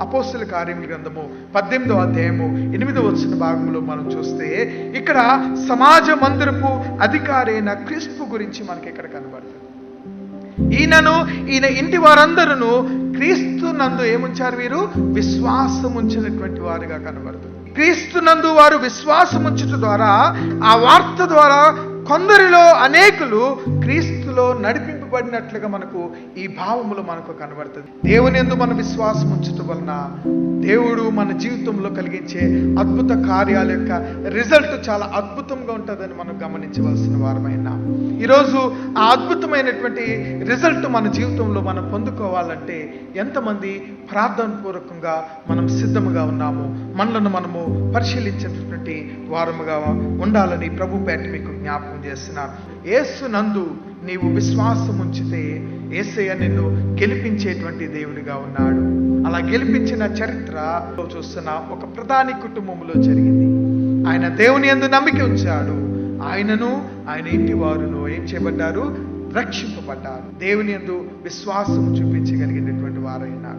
అపోస్తుల కార్యముల గ్రంథము పద్దెనిమిదో అధ్యాయము ఎనిమిదో వచ్చిన భాగంలో మనం చూస్తే ఇక్కడ సమాజ మందిరపు అధికారైన క్రీస్తు గురించి మనకి ఇక్కడ కనబడుతుంది. ఈయనను ఈయన ఇంటి వారందరూ క్రీస్తు నందు ఏముంచారు వీరు? విశ్వాసం ఉంచినటువంటి వారుగా కనబడుతుంది. క్రీస్తు నందు వారు విశ్వాసం ఉంచుట ద్వారా ఆ వార్త ద్వారా కొందరిలో అనేకులు క్రీస్తులో నడిపింపబడినట్లుగా మనకు ఈ భావములు మనకు కనబడుతుంది. దేవుని ఎందు మన విశ్వాసం ఉంచటం వలన దేవుడు మన జీవితంలో కలిగించే అద్భుత కార్యాల యొక్క రిజల్ట్ చాలా అద్భుతంగా ఉంటుందని మనం గమనించవలసిన వారమైనా. ఈరోజు ఆ అద్భుతమైనటువంటి రిజల్ట్ మన జీవితంలో మనం పొందుకోవాలంటే ఎంతమంది ప్రార్థన పూర్వకంగా మనం సిద్ధముగా ఉన్నాము మనలను మనము పరిశీలించేటటువంటి వారముగా ఉండాలని ప్రభు పేట మీకు జ్ఞాపకం చేస్తున్నాను. ఏసు నందు నీవు విశ్వాసం ఉంచితే ఏసయ్య నిన్ను గెలిపించేటువంటి దేవుడిగా ఉన్నాడు. అలా గెలిపించిన చరిత్ర చూస్తున్న ఒక ప్రధాని కుటుంబంలో జరిగింది. ఆయన దేవుని యందు నమ్మిక ఉంచాడు. ఆయనను ఆయన ఇంటి వారును ఏం చేయబడ్డారు? రక్షింపబడ్డారు. దేవుని యందు విశ్వాసం చూపించగలిగినటువంటి వారైనారు